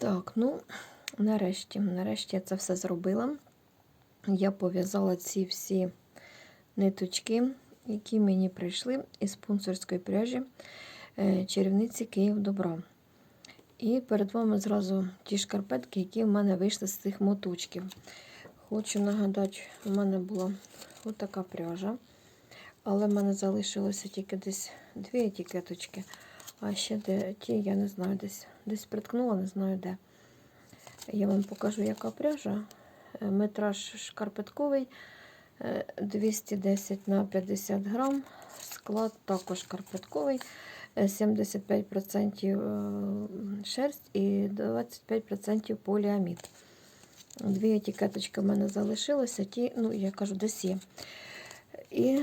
Так, ну, нарешті, нарешті я це все зробила. Я пов'язала ці всі ниточки, які мені прийшли із спонсорської пряжі е, чарівниці Київ Добро. І перед вами зразу ті шкарпетки, які в мене вийшли з цих моточків. Хочу нагадати, у мене була отака пряжа, але в мене залишилося тільки десь дві етикеточки. А ще де ті, я не знаю, десь десь приткнула, не знаю де. Я вам покажу, яка пряжа. Е, Метраж шкарпетковий е, 210 на 50 грам. Склад також шкарпетковий. е, 75% е, шерсть і 25% поліамід. Дві етикеточки в мене залишилися, ті, ну, я кажу, десь є. І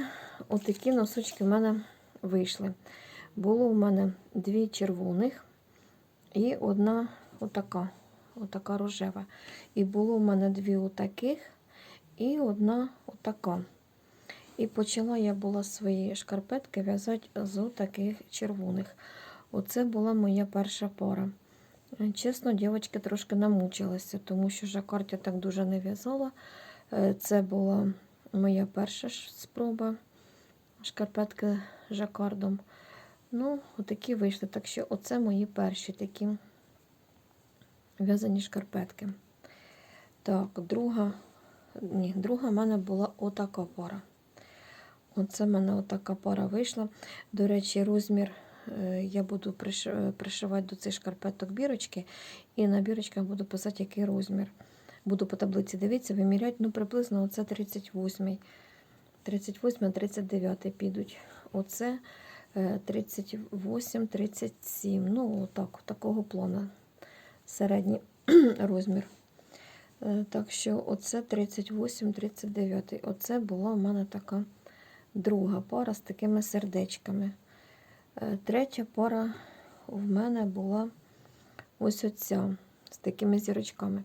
отакі носочки в мене вийшли. Було в мене дві червоних і одна отака, отака рожева. І було в мене дві отаких і одна отака. І почала я була свої шкарпетки в'язати з таких червоних. Оце була моя перша пара. Чесно, дівчатки трошки намучилася, тому що жакард я так дуже не в'язала. Е, Це була моя перша спроба шкарпетки жакардом. Ну, отакі вийшли. Так що оце мої перші такі в'язані шкарпетки. Так, друга, ні, друга в мене була отака пара. Оце в мене отака пара вийшла. До речі, розмір е, я буду пришивати до цих шкарпеток бірочки, і на бірочках буду писати, який розмір. Буду по таблиці дивитися, виміряти, ну, приблизно оце 38. 38, 39 підуть. Оце е, 38, 37. Ну, отак, такого плану. Середній розмір. Е, Так що оце 38, 39. Оце була в мене така друга пара з такими сердечками. Е, Третя пара в мене була ось оця з такими зірочками.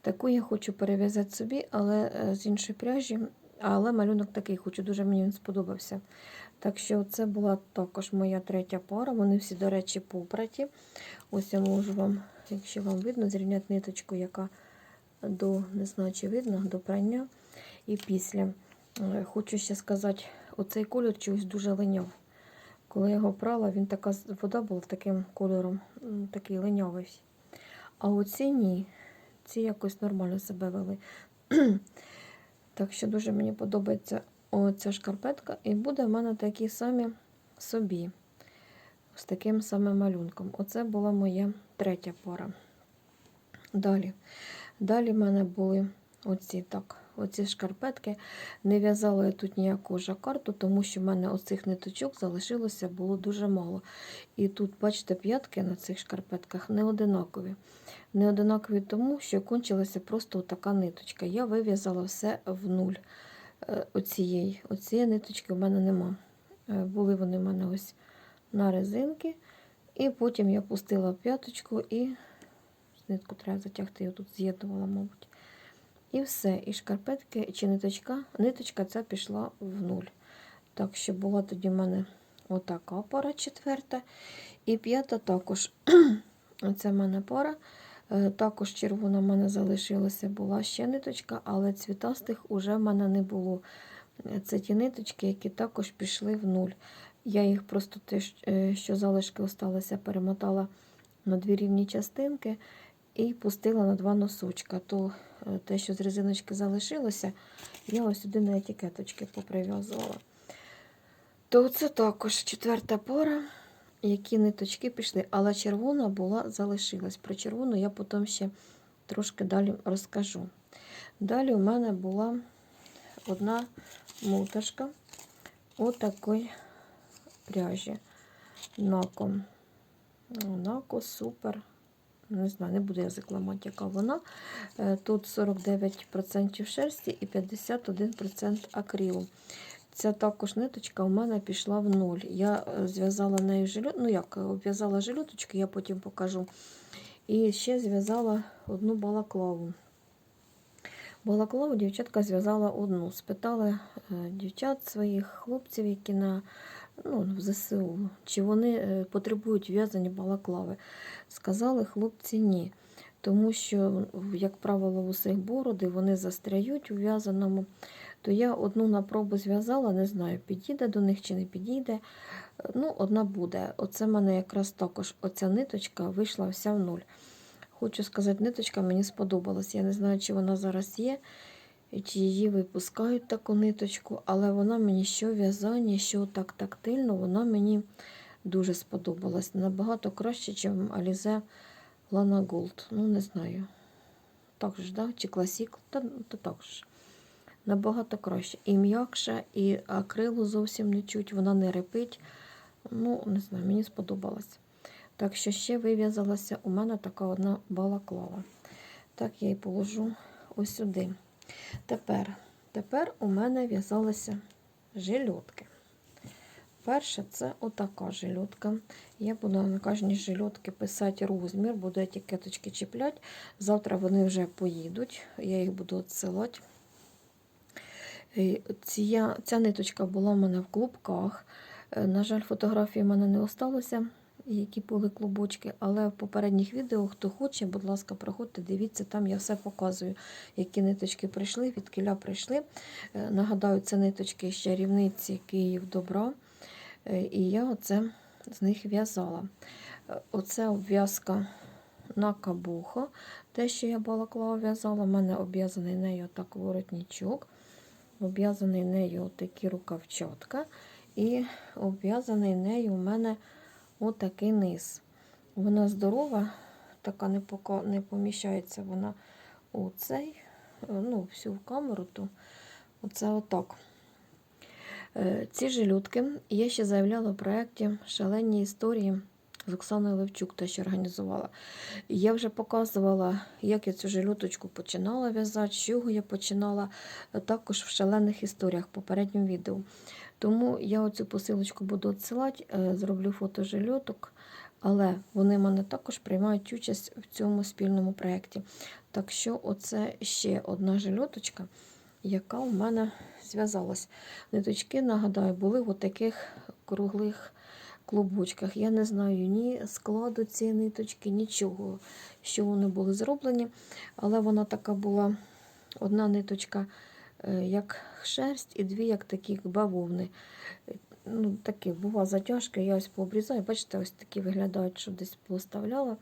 Таку я хочу перев'язати собі, але е, з іншої пряжі. Але малюнок такий хочу, дуже мені він сподобався. Так що це була також моя третя пара. Вони всі, до речі, попраті. Ось я можу вам, якщо вам видно, зрівняти ниточку, яка до, не знаю, чи видно, до прання і після. Е, Хочу ще сказати, оцей кольор чогось дуже линяв. Коли я його прала, він така вода була таким кольором, такий линявий. А оці ні. Ці якось нормально себе вели. так що дуже мені подобається оця шкарпетка. І буде в мене такі самі собі. З таким самим малюнком. Оце була моя третя пора. Далі. Далі в мене були оці так, оці шкарпетки. Не в'язала я тут ніяку жакарту, тому що в мене оцих ниточок залишилося було дуже мало. І тут, бачите, п'ятки на цих шкарпетках не одинакові. Не одинакові тому, що кончилася просто така ниточка. Я вив'язала все в нуль. Е, Оцієї, оцієї ниточки в мене нема. Е, Були вони в мене ось на резинки. І потім я пустила п'яточку і нитку треба затягти, я тут з'єднувала, мабуть. І все. І шкарпетки чи ниточка. Ниточка ця пішла в нуль. Так що була тоді в мене отака пара четверта. І п'ята також. Оце в мене пара. Е, Також червона в мене залишилася, була ще ниточка, але цвітастих уже в мене не було. Це ті ниточки, які також пішли в нуль. Я їх просто те, е, що залишки осталися, перемотала на дві рівні частинки і пустила на два носочка. То е, те, що з резиночки залишилося, я ось сюди на етикеточки поприв'язувала. То це також четверта пора, які ниточки пішли, але червона була залишилась. Про червону я потім ще трошки далі розкажу. Далі у мене була одна моташка отакої пряжі. Нако. Нако супер. Не знаю, не буду язик ламати, яка вона. Е, Тут 49% шерсті і 51% акрилу. Ця також ниточка у мене пішла в нуль. Я е, зв'язала нею жилет, ну як, обв'язала жилеточки, я потім покажу. І ще зв'язала одну балаклаву. Балаклаву дівчатка зв'язала одну. Спитала е, дівчат своїх хлопців, які на ну, в ЗСУ, чи вони е, потребують в'язані балаклави. Сказали хлопці ні. тому що, як правило, у усіх бороди вони застряють у в'язаному. То я одну на пробу зв'язала, не знаю, підійде до них чи не підійде. Ну, одна буде. Оце в мене якраз також оця ниточка вийшла вся в нуль. Хочу сказати, ниточка мені сподобалась. Я не знаю, чи вона зараз є, чи її випускають таку ниточку, але вона мені що в'язання, що так тактильно, вона мені дуже сподобалась. Набагато краще, ніж Alize Lana Gold. Ну, не знаю. Так же, да? чи класік, та, то так же. Набагато краще. І м'якша, і акрилу зовсім не чуть, вона не репить. Ну, не знаю, мені сподобалось. Так що ще вив'язалася у мене така одна балаклава. Так я і положу ось сюди. Тепер, тепер у мене в'язалися жилетки. Перше, це отака жилетка. Я буду на кожній жилетці писати розмір, буду етикеточки чіпляти. Завтра вони вже поїдуть, я їх буду відсилати. Ця, ця ниточка була в мене в клубках. Е, На жаль, фотографії в мене не осталося, які були клубочки, але в попередніх відео, хто хоче, будь ласка, проходьте, дивіться, там я все показую, які ниточки прийшли, від кіля прийшли. Е, Нагадаю, це ниточки з чарівниці Київ Добра. Е, І я оце з них в'язала. Е, Оце обв'язка на кабухо. Те, що я балаклава в'язала, в мене обв'язаний нею так воротничок, обв'язаний нею такі рукавчатка, і обв'язаний нею у мене отакий низ. Вона здорова, така не, не поміщається вона у цей, ну, всю камеру, то оце отак. Е, Ці жилютки я ще заявляла в проєкті Шалені історії з Оксаною Левчук, те, що організувала. Я вже показувала, як я цю жилюточку починала в'язати, з чого я починала, е, також в шалених історіях в попередньому відео. Тому я оцю посилочку буду відсилати, е, зроблю фото жилюток, але вони в мене також приймають участь в цьому спільному проєкті. Так що, оце ще одна жилюточка, яка у мене зв'язалась. Ниточки, нагадаю, були в таких круглих клубочках. Я не знаю ні складу цієї ниточки, нічого, що вони були зроблені. Але вона така була одна ниточка, е, як шерсть, і дві, як такі бавовни. Ну, такі бува затяжки, я ось пообрізаю. Бачите, ось такі виглядають, що десь поставляла.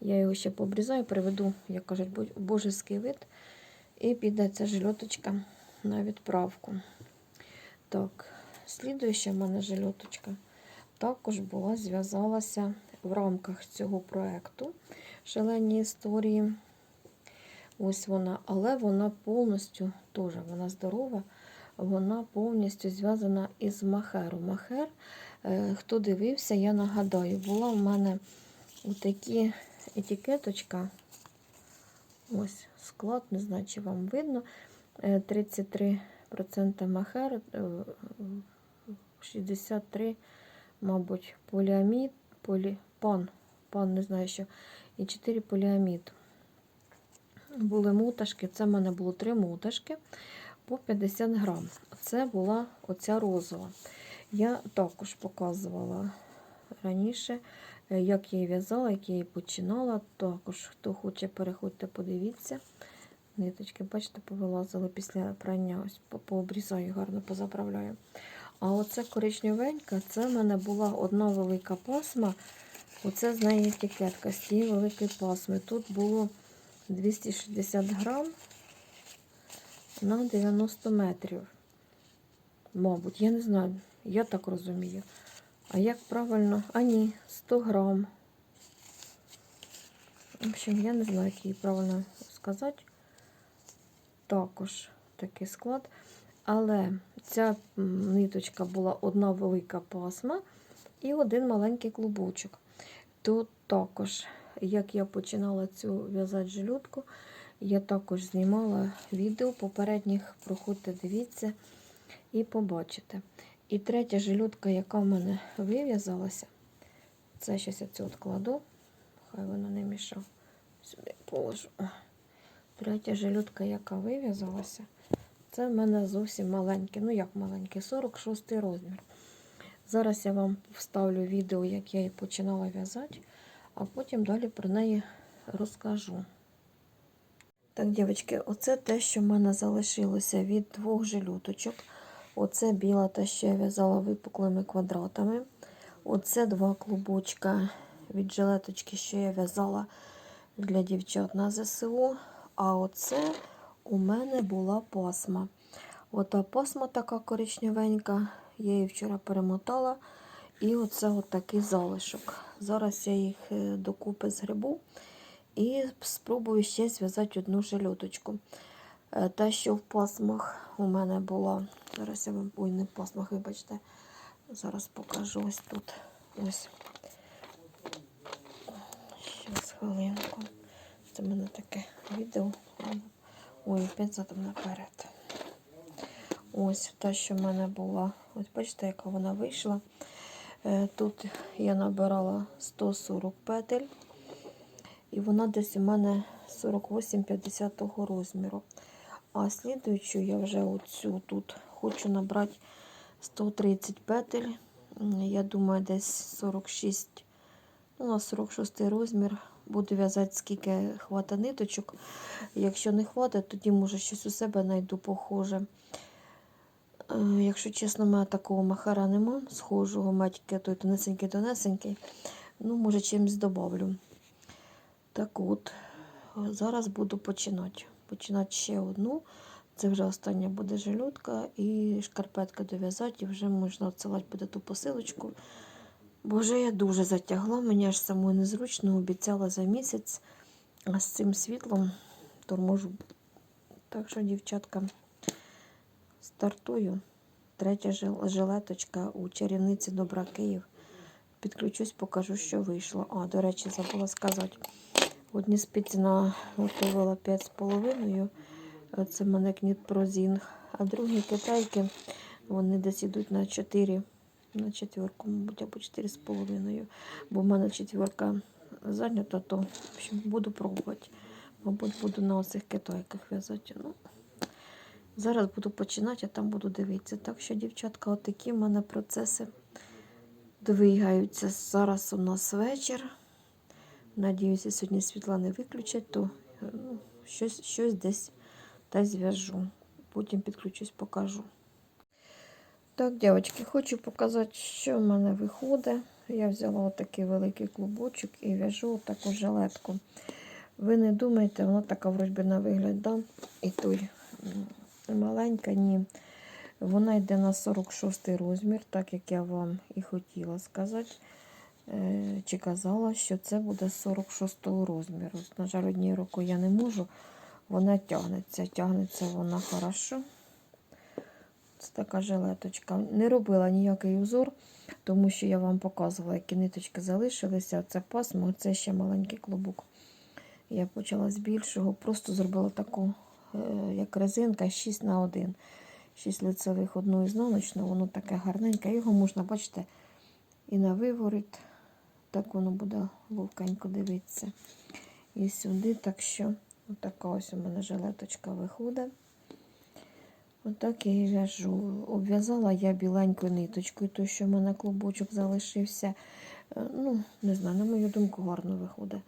Я його ще пообрізаю, приведу, як кажуть, бо- божеский вид. І піде ця жильоточка на відправку. Так, слідуюча в мене жильоточка також була, зв'язалася в рамках цього проєкту Шалені історії. Ось вона, але вона повністю теж вона здорова, вона повністю зв'язана із махеру. Махер, е, хто дивився, я нагадаю, була в мене отакі етикеточка. Ось склад, не знаю, чи вам видно. Е, 33% махер, е, 63, мабуть, поліамід, полі, пан, пан, не знаю що, і 4 поліамід. Були муташки, це в мене було 3 муташки по 50 грам. Це була оця розова. Я також показувала раніше, е, як я її в'язала, як я її починала. Також, хто хоче, переходьте, подивіться. Ниточки, бачите, повилазили після прання. Ось пообрізаю, гарно позаправляю. А оце коричневенька, це в мене була одна велика пасма. Оце з неї етикетка з тієї великої пасми. Тут було 260 грам на 90 метрів. Мабуть, я не знаю, я так розумію. А як правильно? А ні, 100 грам. В общем, я не знаю, як її правильно сказати. Також такий склад. Але ця ниточка була одна велика пасма і один маленький клубочок. Тут також, як я починала цю в'язати жилютку, я також знімала відео попередніх, проходьте, дивіться і побачите. І третя жилютка, яка в мене вив'язалася, це щось я цю откладу, хай вона не мішав. Сюди положу. Третя жилютка, яка вив'язалася, це в мене зовсім маленьке. Ну як маленьке, 46 розмір. Зараз я вам вставлю відео, як я її починала в'язати, а потім далі про неї розкажу. Так, дівчатки, оце те, що в мене залишилося від двох жилюточок. Оце біла те, що я в'язала випуклими квадратами. Оце два клубочка від жилеточки, що я в'язала для дівчат на ЗСУ. А оце у мене була пасма. Ота пасма така коричневенька. Я її вчора перемотала. І оце от такий залишок. Зараз я їх е, докупи згребу і спробую ще зв'язати одну жилеточку. Е, Та, що в пасмах у мене була. Зараз я вам ой, не в пасмах, вибачте. Зараз покажу ось тут. Ось. Щас хвилинку. Це в мене таке відео. Ой, опять задом наперед. Ось та, що в мене була. Ось бачите, яка вона вийшла. Е, Тут я набирала 140 петель. І вона десь у мене 48-50 розміру. А слідуючу я вже оцю тут хочу набрати 130 петель. Я думаю, десь 46, ну, на 46 розмір. Буду в'язати, скільки хвата ниточок. Якщо не хватить, тоді може щось у себе знайду похоже. Е, Якщо чесно, мене такого махара нема, схожого матьки, той тонесенький тонесенький. Ну, може, чимось добавлю. Так от, зараз буду починати. Починати ще одну. Це вже остання буде жилютка і шкарпетка дов'язати, і вже можна відсилати буде ту посилочку. Боже, я дуже затягла, мені аж самою незручно, обіцяла за місяць, а з цим світлом торможу. Так що, дівчатка, стартую. Третя жилеточка у чарівниці Добра Київ. Підключусь, покажу, що вийшло. А, до речі, забула сказати. Одні спиці наготовила 5,5. Це в мене кніт прозінг. А другі китайки, вони десь йдуть на 4, на четверку, мабуть, або 4,5. Бо в мене четверка зайнята, то в общем, буду пробувати. Мабуть, буду на оцих китайках в'язати. Ну, зараз буду починати, а там буду дивитися. Так що, дівчатка, отакі в мене процеси двигаються. Зараз у нас вечір. Надіюся, сьогодні світла не виключать, то е, ну, щось, щось десь та зв'яжу. Потім підключусь, покажу. Так, дівчатки, хочу показати, що в мене виходить. Я взяла отакий великий клубочок і в'яжу таку жилетку. Ви не думайте, вона така вроді на вигляд, да? і той маленька, ні. Вона йде на 46 розмір, так як я вам і хотіла сказати. Е, Чи казала, що це буде 46 розміру. На жаль, однією рукою я не можу. Вона тягнеться. Тягнеться вона хорошо. Це така жилеточка. Не робила ніякий узор, тому що я вам показувала, які ниточки залишилися. Оце пасмо, оце ще маленький клубок. Я почала з більшого, просто зробила таку, е, як резинка, 6 на 1. 6 лицевих, одну ізнаночну, воно таке гарненьке. Його можна, бачите, і на виворіт. Так воно буде ловкенько дивитися. І сюди, так що, отака ось у мене жилеточка виходить. Отак я її в'яжу. Обв'язала я біленькою ниточкою, той, що в мене клубочок залишився. Е, Ну, не знаю, на мою думку, гарно виходить.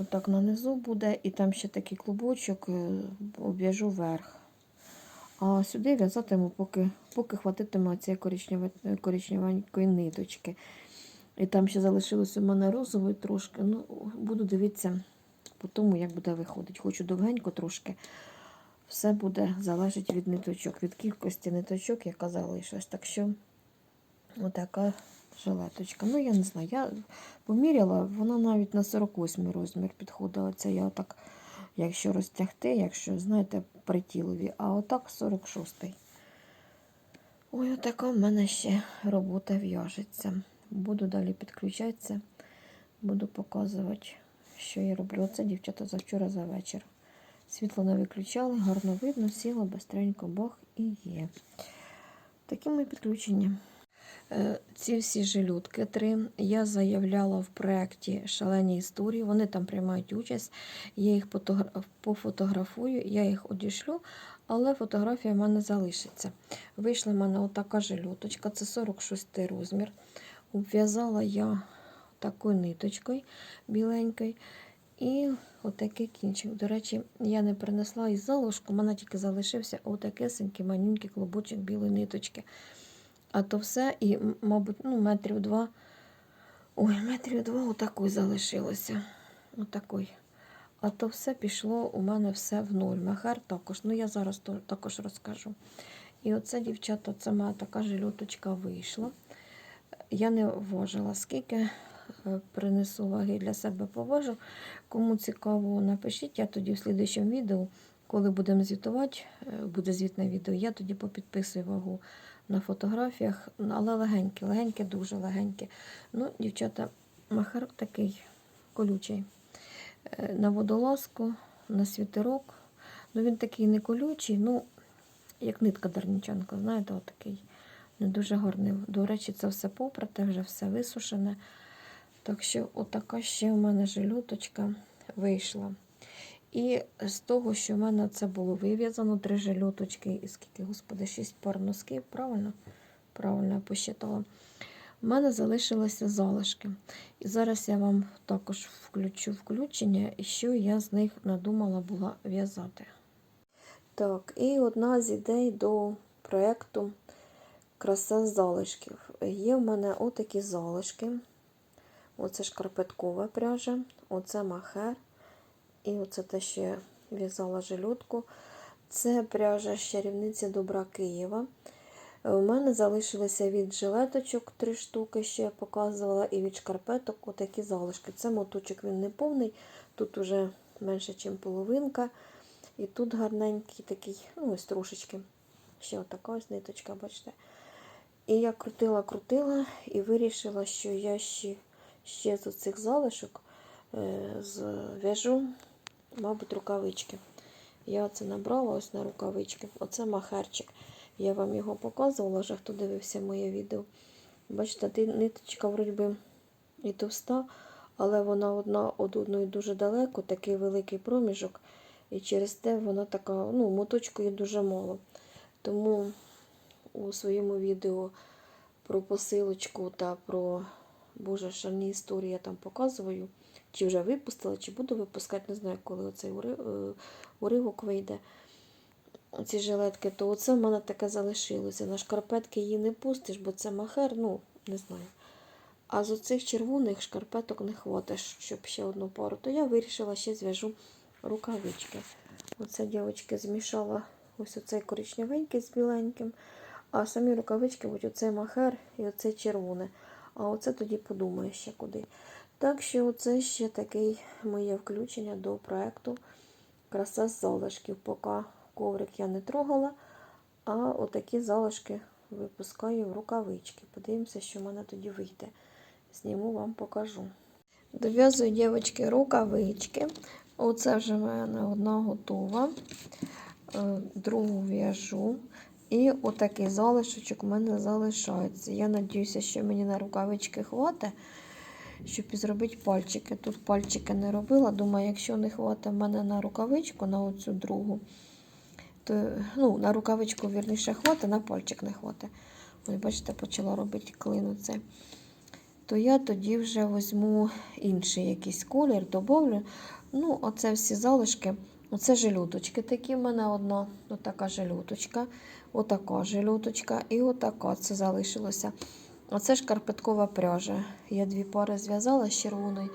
Отак нанизу буде, і там ще такий клубочок е, обв'яжу вверх. А сюди в'язатиму, поки, поки хватитиме цієї коричневе- коричневенької ниточки. І там ще залишилось у мене розової трошки. Ну, буду дивитися по тому, як буде виходити. Хочу довгенько трошки. Все буде залежати від ниточок, від кількості ниточок, яка залишилась. Так що отака жилеточка. Ну, я не знаю, я поміряла, вона навіть на 48 розмір підходила. Це я отак, якщо розтягти, якщо, знаєте, при тілові, а отак 46-й. Ой, отака в мене ще робота в'яжеться. Буду далі підключатися, буду показувати, що я роблю. Оце дівчата завчора за вечір. Світло не виключали, гарно видно, сіла, бистренько, бах і є. Такі мої підключення. Е, Ці всі жилютки три я заявляла в проєкті Шалені історії. Вони там приймають участь. Я їх пофотографую, я їх одішлю, але фотографія в мене залишиться. Вийшла в мене отака жилюточка, це 46 розмір. Обв'язала я такою ниточкою біленькою. І отакий кінчик. До речі, я не принесла із залишку, у мене тільки залишився отакесенький манюнький клубочок білої ниточки. А то все, і, мабуть, ну, метрів два. Ой, метрів два отакої залишилося. Отакой. А то все пішло у мене все в нуль. Махер також. Ну, я зараз то- також розкажу. І оце, дівчата, це моя така жилюточка вийшла. Я не вважила, скільки принесу ваги для себе поважу. Кому цікаво, напишіть. Я тоді в слідчому відео, коли будемо звітувати, е, буде звітне відео, я тоді попідписую вагу на фотографіях, але легенькі, легенькі, дуже легенькі. Ну, дівчата, махер такий колючий. Е, На водолазку, на світерок. Ну, він такий не колючий, ну, як нитка дарнічанка, знаєте, отакий. Не дуже гарний. До речі, це все попрате, вже все висушене. Так що, отака ще в мене жилюточка вийшла. І з того, що в мене це було вив'язано, три жилюточки, і скільки, господи, шість пар носків, правильно? Правильно я посчитала. У мене залишилися залишки. І зараз я вам також включу включення, що я з них надумала була в'язати. Так, і одна з ідей до проєкту Краса залишків. Є в мене отакі залишки. Оце шкарпеткова пряжа, оце махер. І оце те, що я в'язала жилютку. Це пряжа з чарівниці Добра Києва. У мене залишилися від жилеточок три штуки, що я показувала, і від шкарпеток отакі залишки. Це моточок він не повний, тут уже менше, ніж половинка. І тут гарненький такий, ну ось трошечки. Ще отака ось ниточка, бачите. І я крутила-крутила і вирішила, що я ще, ще з цих залишок е, зв'яжу, мабуть, рукавички. Я оце набрала ось на рукавички. Оце махерчик. Я вам його показувала, вже хто дивився моє відео. Бачите, ниточка вроді і товста, але вона одна від одної дуже далеко, такий великий проміжок. І через те вона така, ну, моточку є дуже мало. Тому у своєму відео про посилочку та про Боже шальні історії я там показую. Чи вже випустила, чи буду випускати, не знаю, коли оцей е, уривок вийде. Ці жилетки, то оце в мене таке залишилося. На шкарпетки її не пустиш, бо це махер, ну, не знаю. А з оцих червоних шкарпеток не хватиш, щоб ще одну пару. То я вирішила ще зв'яжу рукавички. Оце, дівчатки, змішала ось оцей коричневенький з біленьким. А самі рукавички, будь оцей махер і оце червоне. А оце тоді подумаю ще куди. Так що оце ще таке моє включення до проєкту Краса залишків. Поки коврик я не трогала, а отакі залишки випускаю в рукавички. Подивимося, що в мене тоді вийде. Зніму вам покажу. Дов'язую, дівчатки, рукавички. Оце вже в мене одна готова. Е, Другу в'яжу. І отакий залишочок у мене залишається. Я надіюся, що мені на рукавички хватить, щоб зробити пальчики. Тут пальчики не робила. Думаю, якщо не хватить в мене на рукавичку, на оцю другу, то ну, на рукавичку, вірніше, хватить, на пальчик не хватить. Ось, бачите, почала робити клин оце. То я тоді вже візьму інший якийсь колір, добавлю. Ну, оце всі залишки. Оце жилюточки такі в мене одна, отака жилюточка, отака жилюточка і отака це залишилося. Оце шкарпеткова пряжа. Я дві пари зв'язала з червоною,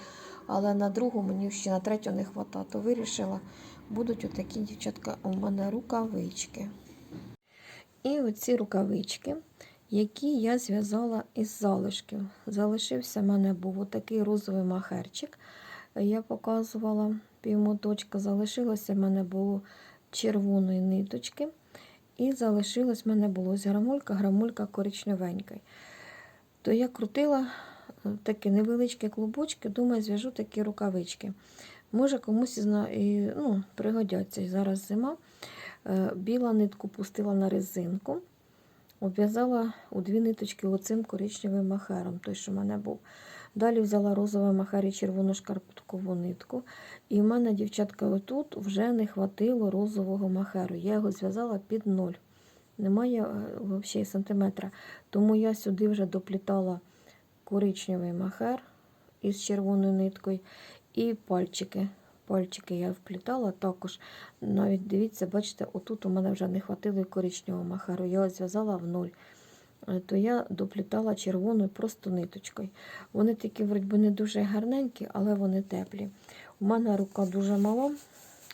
але на другу мені ще на третю не вистачає. То вирішила, будуть отакі дівчатка у мене рукавички. І оці рукавички, які я зв'язала із залишків. Залишився в мене був отакий розовий махерчик. Я показувала півмоточка. Залишилося в мене було червоної ниточки. І залишилось в мене було грамулька, грамулька коричневенька. То я крутила е, такі невеличкі клубочки, думаю, зв'яжу такі рукавички. Може, комусь ну, пригодяться. Зараз зима. Е, Біла нитку пустила на резинку, обв'язала у дві ниточки оцим коричневим махером, той, що в мене був. Далі взяла розовий махер і червону шкарпеткову нитку. І в мене, дівчатка, отут вже не хватило розового махеру. Я його зв'язала під ноль. Немає е, взагалі сантиметра. Тому я сюди вже доплітала коричневий махер із червоною ниткою і пальчики пальчики я вплітала також. Навіть дивіться, бачите, отут у мене вже не хватило і коричневого махару. Я зв'язала в ноль. Е, То я доплітала червоною просто ниточкою. Вони такі, вроді не дуже гарненькі, але вони теплі. У мене рука дуже мала,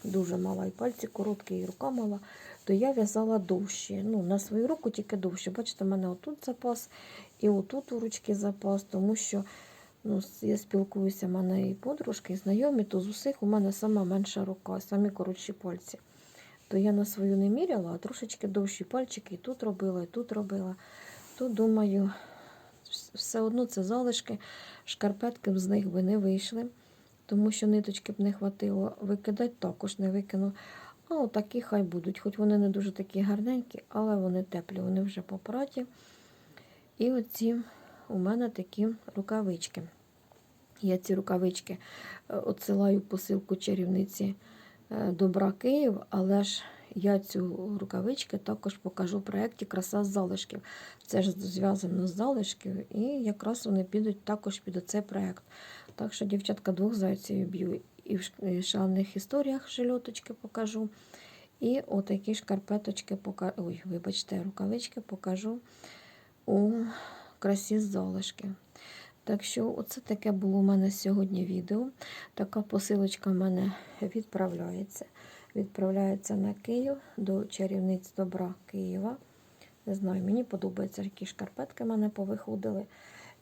дуже мала, і пальці короткі, і рука мала, то я в'язала довші. Ну, на свою руку тільки довше. Бачите, в мене отут запас і отут у ручки запас, тому що ну, я спілкуюся, в мене і подружки, і знайомі, то з усіх у мене сама менша рука, самі коротші пальці. То я на свою не міряла, а трошечки довші пальчики і тут робила, і тут робила. То думаю, все одно це залишки, шкарпетки б з них би не вийшли, тому що ниточки б не хватило. Викидати також не викину. А отакі хай будуть, хоч вони не дуже такі гарненькі, але вони теплі, вони вже попраті. І оці у мене такі рукавички. Я ці рукавички е, отсилаю посилку чарівниці е, Добра Київ, але ж я цю рукавички також покажу в проєкті Краса залишків. Це ж зв'язано з залишків, і якраз вони підуть також під оцей проєкт. Так що, дівчатка, двох зайців б'ю. І в шалених історіях шильоточки покажу. І отакі шкарпеточки покажу. Ой, вибачте, рукавички покажу у красі залишки. Так що, оце таке було у мене сьогодні відео. Така посилочка в мене відправляється. Відправляється на Київ до чарівниць добра Києва. Не знаю, мені подобаються які шкарпетки в мене повиходили.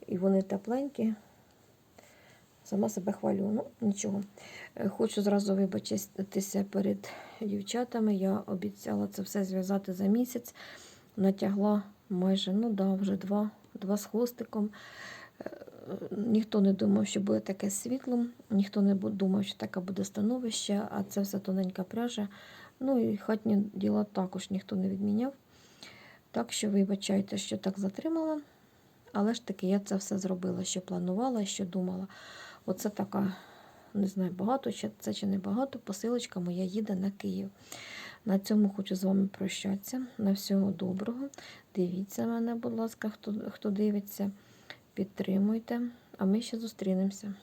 І вони тепленькі. Сама себе хвалю. Ну, нічого. Е, Хочу зразу вибачитися перед дівчатами. Я обіцяла це все зв'язати за місяць. Натягла майже, ну да, вже два, два з хвостиком. Е, Ніхто не думав, що буде таке світло, ніхто не думав, що таке буде становище, а це все тоненька пряжа. Ну і хатні діла також ніхто не відміняв. Так що вибачайте, що так затримала. Але ж таки я це все зробила, що планувала, що думала. Оце така, не знаю, багато чи це чи не багато. Посилочка моя їде на Київ. На цьому хочу з вами прощатися. На всього доброго. Дивіться мене, будь ласка, хто, хто дивиться. Підтримуйте, а ми ще зустрінемося.